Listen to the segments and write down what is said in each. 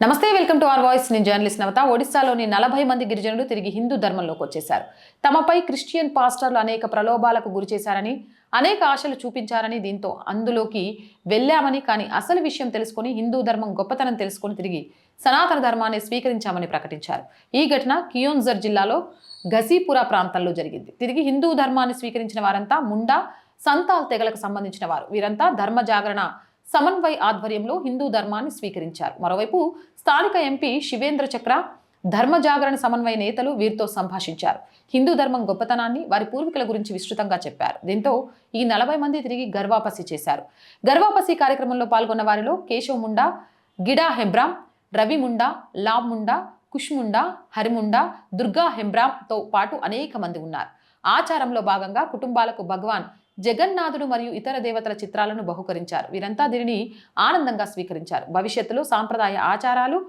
నమస్తే welcome to R voice. నేను journalist నవత. ఒడిశాలోని నలభై మంది గిరిజనులు తిరిగి హిందూ ధర్మంలోకి వచ్చేశారు. తమపై క్రిస్టియన్ పాస్టర్లు అనేక ప్రలోభాలకు గురి చేశారని అనేక ఆశలు చూపించారని దీంతో అందులోకి వెళ్ళామని కానీ అసలు విషయం తెలుసుకొని హిందూ ధర్మం గొప్పతనం తెలుసుకొని తిరిగి సనాతన ధర్మాన్ని స్వీకరించామని ప్రకటించారు. ఈ ఘటన కియోన్జర్ జిల్లాలో గజీపురా ప్రాంతంలో జరిగింది. తిరిగి హిందూ ధర్మాన్ని స్వీకరించిన వారంతా ముండా సంతాల్ తెగలకు సంబంధించిన వారు. వీరంతా ధర్మ జాగరణ సమన్వయ్ ఆధ్వర్యంలో హిందూ ధర్మాన్ని స్వీకరించారు. మరోవైపు స్థానిక ఎంపీ శివేంద్ర చక్ర ధర్మ జాగరణ సమన్వయ నేతలు వీరితో సంభాషించారు. హిందూ ధర్మం గొప్పతనాన్ని వారి పూర్వీకుల గురించి విస్తృతంగా చెప్పారు. దీంతో ఈ నలభై మంది తిరిగి గర్వాపసి చేశారు. గర్వాపసి కార్యక్రమంలో పాల్గొన్న వారిలో కేశవ్ ముండా గిడా హెబ్రామ్ రవి ముండా లాబ్ ముండా కుష్ముండా హరిముండా దుర్గా హెబ్రామ్తో పాటు అనేక మంది ఉన్నారు. ఆచారంలో భాగంగా కుటుంబాలకు భగవాన్ జగన్నాథుడు మరియు ఇతర దేవతల చిత్రాలను బహుకరించారు. వీరంతా దీనిని ఆనందంగా స్వీకరించారు. భవిష్యత్తులో సాంప్రదాయ ఆచారాలు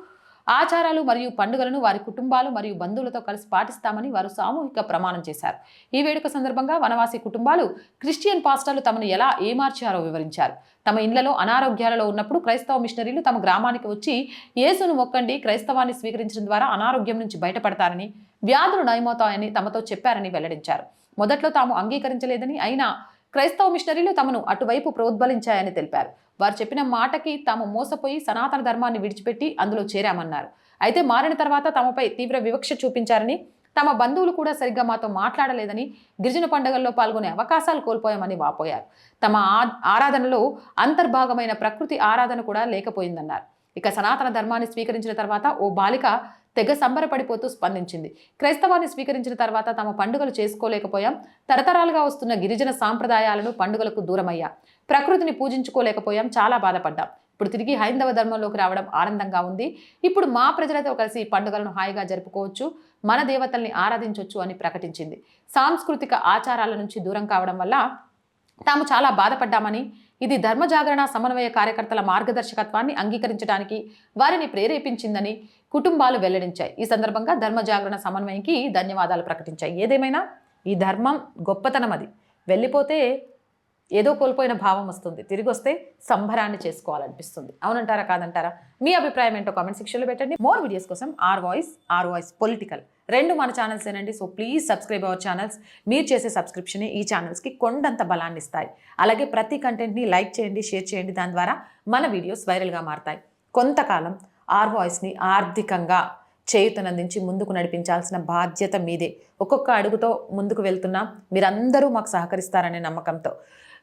ఆచారాలు మరియు పండుగలను వారి కుటుంబాలు మరియు బంధువులతో కలిసి పాటిస్తామని వారు సామూహిక ప్రమాణం చేశారు. ఈ వేడుక సందర్భంగా వనవాసి కుటుంబాలు క్రిస్టియన్ పాస్టర్లు తమను ఎలా ఏమార్చారో వివరించారు. తమ ఇండ్లలో అనారోగ్యాలలో ఉన్నప్పుడు క్రైస్తవ మిషనరీలు తమ గ్రామానికి వచ్చి యేసును మొక్కండి క్రైస్తవాన్ని స్వీకరించడం ద్వారా అనారోగ్యం నుంచి బయటపడతారని వ్యాధులు నయమవుతాయని తమతో చెప్పారని వెల్లడించారు. మొదట్లో తాము అంగీకరించలేదని అయినా క్రైస్తవ మిషనరీలు తమను అటువైపు ప్రోద్బలించాయని తెలిపారు. వారు చెప్పిన మాటకి తాము మోసపోయి సనాతన ధర్మాన్ని విడిచిపెట్టి అందులో చేరామన్నారు. అయితే మారిన తర్వాత తమపై తీవ్ర వివక్ష చూపించారని తమ బంధువులు కూడా సరిగ్గా మాతో మాట్లాడలేదని గిరిజన పండుగల్లో పాల్గొనే అవకాశాలు కోల్పోయామని వాపోయారు. తమ ఆ- ఆరాధనలో అంతర్భాగమైన ప్రకృతి ఆరాధన కూడా లేకపోయిందన్నారు. ఇక సనాతన ధర్మాన్ని స్వీకరించిన తర్వాత ఓ బాలిక తెగ సంబరపడిపోతూ స్పందించింది. క్రైస్తవాన్ని స్వీకరించిన తర్వాత తమ పండుగలు చేసుకోలేకపోయాం. తరతరాలుగా వస్తున్న గిరిజన సాంప్రదాయాలను పండుగలకు దూరమయ్యా. ప్రకృతిని పూజించుకోలేకపోయాం. చాలా బాధపడ్డాం. ఇప్పుడు తిరిగి హైందవ ధర్మంలోకి రావడం ఆనందంగా ఉంది. ఇప్పుడు మా ప్రజలతో కలిసి పండుగలను హాయిగా జరుపుకోవచ్చు. మన దేవతల్ని ఆరాధించవచ్చు అని ప్రకటించింది. సాంస్కృతిక ఆచారాల నుంచి దూరం కావడం వల్ల తాము చాలా బాధపడ్డామని ఇది ధర్మ జాగరణ సమన్వయ కార్యకర్తల మార్గదర్శకత్వాన్ని అంగీకరించడానికి వారిని ప్రేరేపించిందని కుటుంబాలు వెల్లడించాయి. ఈ సందర్భంగా ధర్మ జాగరణ సమన్వయంకి ధన్యవాదాలు ప్రకటించాయి. ఏదేమైనా ఈ ధర్మం గొప్పతనం అది వెళ్ళిపోతే ఏదో కోల్పోయిన భావం వస్తుంది. తిరిగి వస్తే సంబరాన్ని చేసుకోవాలనిపిస్తుంది. అవునంటారా? కాదంటారా? మీ అభిప్రాయం ఏంటో కామెంట్ సెక్షన్లో పెట్టండి. మోర్ వీడియోస్ కోసం R voice R voice political రెండు మన ఛానల్స్ ఏనండి. So please subscribe our channels మీరు చేసే సబ్స్క్రిప్షన్ ఈ ఛానల్స్కి కొండంత బలాన్ని ఇస్తాయి. అలాగే ప్రతి కంటెంట్ని లైక్ చేయండి షేర్ చేయండి. దాని ద్వారా మన వీడియోస్ వైరల్గా మారతాయి. కొంతకాలం ఆర్ వాయిస్ని ఆర్థికంగా చేయుతనందించి ముందుకు నడిపించాల్సిన బాధ్యత మీదే. ఒక్కొక్క అడుగుతో ముందుకు వెళ్తున్నా మీరందరూ మాకు సహకరిస్తారనే నమ్మకంతో.